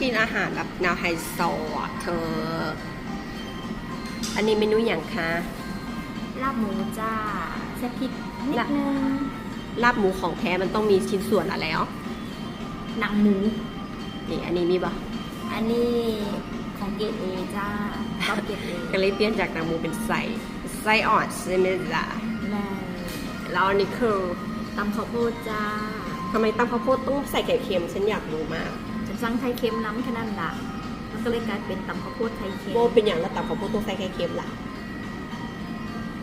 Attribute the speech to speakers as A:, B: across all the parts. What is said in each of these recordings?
A: กินอาหารแบบแนวไฮโซอะเธอ อันนี้เมนูอย่างคะ
B: ลาบหมูจ้าแซ่บพริกนิด
A: ลาบ
B: นึง
A: ลาบหมูของแท้มันต้องมีชิ้นส่วนอะไรอ๋อ
B: หนังหมู
A: นี่อันนี้มีบ่
B: อันนี้ของเกรดเอจ้าก็เกรดเอ
A: ก็เลยเปลี่ยนจากหนังหมูเป็นไส้ไส้อ่อนใช่ไหมจ๊ะ
B: แม่
A: แล้วอันนี้คือ
B: ตำข้าวโพดจ้า
A: ทำไมตำข้าวโพดต้องใส่ไข่เค็มฉันอยากรู้มาก
B: ฉัน สั่งไทยเค็มน้ำแค่นั้นละมันก็เลยกลายเป็นตำข้าวโพดไทยเค็ม
A: โบเป็นอย่างละตำข้าวโพดต้องใส่ไข่เค็มล่ะ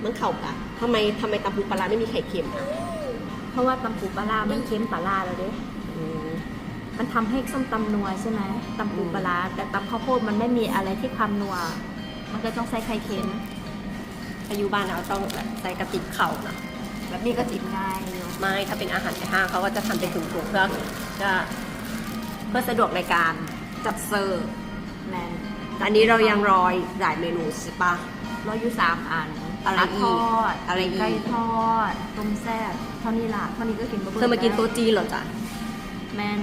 A: มันเข้าปะทำไมทำไมตำปูปลาร้าไม่มีไข่เค็มอะ
B: เพราะว่าตำปูปลาร้ามันเค็มปลาร้าแล้วเด้
A: อืม
B: มันทำให้ส้มตำนัวใช่ไหมตำปูปลาร้าแต่ตำข้าวโพดมันไม่มีอะไรที่ความนัว มันก็ต้องใส่ไข่เค็ม
A: อายุบ้านเราต้องแบบใส่กระติบเข่านะ
B: แบบนี้ก็จิบง่ายอยู่
A: ไม่ถ้าเป็นอาหารในห้างเขาก็จะทำเป็นถุงๆเพื่อจะเพื่อสะดวกในการจัดเสิร์ฟ
B: แมน
A: แต่อันนี้เรายังรอยหลายเมนูใช่ปะ
B: ร้อยอยู่สามอัน
A: อะไร
B: ปลา
A: อี
B: ท
A: ก
B: อด
A: อะไรอีก
B: ไก่ทอด ต้มแซ่บเท่านี้ล่ะเท่านี้ก็กินบะเบิ
A: เธอมากินโต๊ะจีนเหรอจ๊ะ
B: แมน